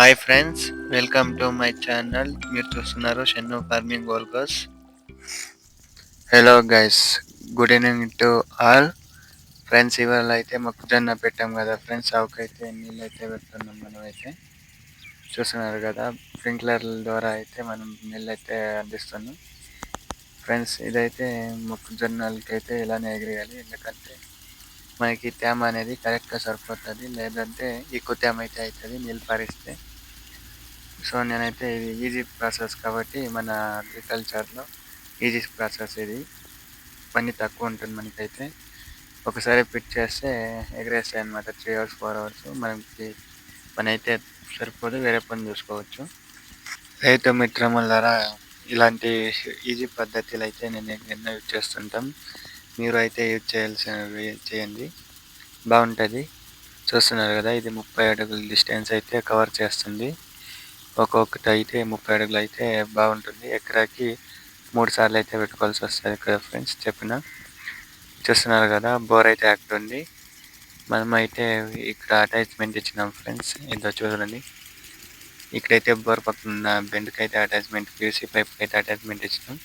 Hi friends welcome to my channel. మీరు చూస్తున్నారు Shannu farming గోల్కోస్ hello guys good evening to all friends ఇవాళ అయితే మొక్కజొన్న పెట్టాం కదా ఫ్రెండ్స్ ఆవుకైతే నీళ్ళు అయితే పెడుతున్నాం మనం అయితే చూస్తున్నారు కదా స్ప్రింక్లర్ ద్వారా అయితే మనం నీళ్ళు అయితే అందిస్తున్నాం. ఫ్రెండ్స్ ఇదైతే మొక్కజొన్నలకి అయితే ఇలానే ఎగిరేయాలి. ఎందుకంటే మనకి తేమ అనేది కరెక్ట్గా సరిపోతుంది. లేదంటే ఎక్కువ తేమ అయితే అవుతుంది నీళ్ళు పారిస్తే. సో నేనైతే ఇది ఈజీ ప్రాసెస్ కాబట్టి మన అగ్రికల్చర్లో ఈజీ ప్రాసెస్ ఇది. పని తక్కువ ఉంటుంది మనకైతే. ఒకసారి పిట్ చేస్తే ఎగరేస్తాయి అనమాట త్రీ అవర్స్ ఫోర్ అవర్స్ మనకి పని అయితే సరిపోదు వేరే పని చూసుకోవచ్చు. రైతు మిత్రములారా ఇలాంటి ఈజీ పద్ధతులు అయితే నేను ఎన్నో యూజ్ చేస్తుంటాం. మీరు అయితే యూజ్ చేయాల్సినవి చేయండి. బాగుంటుంది. చూస్తున్నారు కదా ఇది ముప్పై అడుగుల డిస్టెన్స్ అయితే కవర్ చేస్తుంది. ఒక్కొక్కటి అయితే ముప్పై అడుగులు అయితే బాగుంటుంది. ఎకరాకి మూడు సార్లు అయితే పెట్టుకోవాల్సి వస్తుంది కదా ఫ్రెండ్స్ చెప్పిన. చూస్తున్నారు కదా బోర్ అయితే యాక్ట్ ఉంది. మనమైతే అయితే ఇక్కడ అటాచ్మెంట్ ఇచ్చినాం ఫ్రెండ్స్. ఇదో చూడండి. ఇక్కడైతే బోర్ పక్కన బెండ్కి అయితే అటాచ్మెంట్ పీసీ పైప్ అయితే అటాచ్మెంట్ ఇచ్చినాం.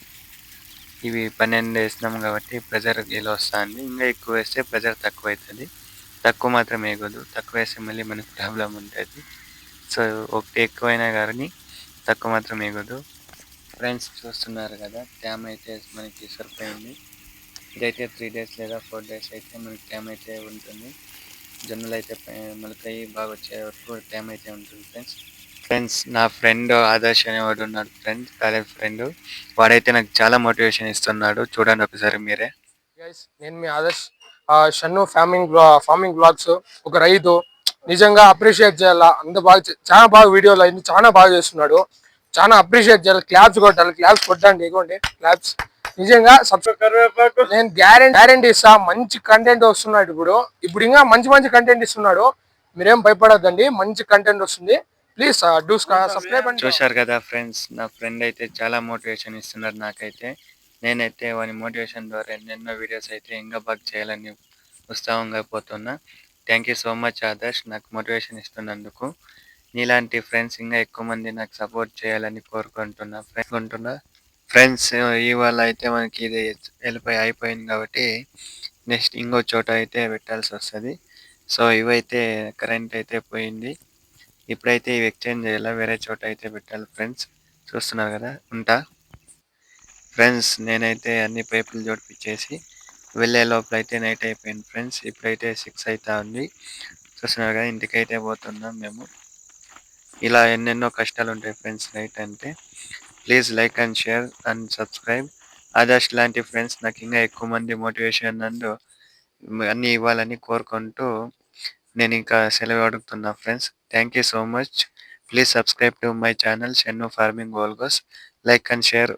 ఇవి పన్నెండు వేసినాం కాబట్టి ప్రెజర్ ఇలా వస్తుంది. ఇంకా ఎక్కువ వేస్తే ప్రెజర్ తక్కువ అవుతుంది తక్కువ మాత్రం వేయకూడదు. తక్కువ వేస్తే మళ్ళీ మనకు ప్రాబ్లం ఉంటుంది. సో ఒకటి ఎక్కువైనా కానీ తక్కువ మాత్రం ఇవ్వదు ఫ్రెండ్స్ చూస్తున్నారు కదా ట్యామ్ అయితే మనకి సరిపోయింది. ఇదైతే త్రీ డేస్ లేదా ఫోర్ డేస్ అయితే మనకి ట్యామ్ అయితే ఉంటుంది. జొన్నలు అయితే మొలకై బాగా వచ్చే వరకు ట్యామ్ అయితే ఉంటుంది ఫ్రెండ్స్ ఫ్రెండ్స్ నా ఫ్రెండ్ ఆదర్శ్ అనేవాడు ఉన్నాడు ఫ్రెండ్ కాలేజ్ ఫ్రెండ్ వాడైతే నాకు చాలా మోటివేషన్ ఇస్తున్నాడు. చూడండి ఒకసారి మీరే. నేను మీ Adarsh. Shannu farming farming blogs ఒక రైతు. నిజంగా అప్రిషియేట్ చేయాలా? అంత బాగా చాలా బాగా వీడియోలు అయింది చాలా బాగా చేస్తున్నాడు. చాలా అప్రిషియేట్ చేయాలి. క్లాప్స్ కొట్టాలి. క్లాప్స్ కొట్టండి ఇవ్వండి క్లాప్స్ నిజంగా నేను గ్యారెంటీ గ్యారెంటీ ఇస్తా. మంచి కంటెంట్ వస్తున్నాడు ఇప్పుడు. ఇప్పుడు ఇంకా మంచి మంచి కంటెంట్ ఇస్తున్నాడు. మీరేం భయపడద్దండి. మంచి కంటెంట్ వస్తుంది. ప్లీజ్ డూ సబ్స్క్రైబ్ అండి చూశారు కదా ఫ్రెండ్స్ నా ఫ్రెండ్ అయితే చాలా మోటివేషన్ ఇస్తున్నారు నాకైతే. నేనైతే వాని మోటివేషన్ ద్వారా ఎన్నెన్నో వీడియోస్ అయితే ఇంకా బాగా చేయాలని ఉత్సాహంగా పోతున్నా. Thank you so much Adarsh. నాకు మోటివేషన్ ఇస్తున్నందుకు. నీలాంటి ఫ్రెండ్స్ ఇంకా ఎక్కువ మంది నాకు సపోర్ట్ చేయాలని కోరుకుంటున్నా. అనుకుంటున్నా ఫ్రెండ్స్ ఇవాళ అయితే మనకి ఇది వెళ్ళిపోయి అయిపోయింది కాబట్టి నెక్స్ట్ ఇంకో చోట అయితే పెట్టాల్సి వస్తుంది. సో ఇవైతే కరెంట్ అయితే పోయింది. ఇప్పుడైతే ఇవి ఎక్స్చేంజ్ చేయాలా? వేరే చోట అయితే పెట్టాలి ఫ్రెండ్స్. చూస్తున్నారు కదా? ఉంటా. ఫ్రెండ్స్ నేనైతే అన్ని పైపులు జోడిపించేసి వెళ్ళే లోపల అయితే నైట్ అయిపోయింది ఫ్రెండ్స్ ఇప్పుడైతే సిక్స్ అవుతా ఉంది. చూస్తున్నారు కదా ఇంటికైతే పోతున్నాం మేము. ఇలా ఎన్నెన్నో కష్టాలు ఉంటాయి ఫ్రెండ్స్ నైట్ అంటే. Please like and share and subscribe Adarsh లాంటి ఫ్రెండ్స్ నాకు ఇంకా ఎక్కువ మంది మోటివేషన్ నందు అన్ని ఇవ్వాలని కోరుకుంటూ నేను ఇంకా సెలవు అడుగుతున్నా friends thank you so much please subscribe to my channel Shennu farming గోల్గోస్ like and share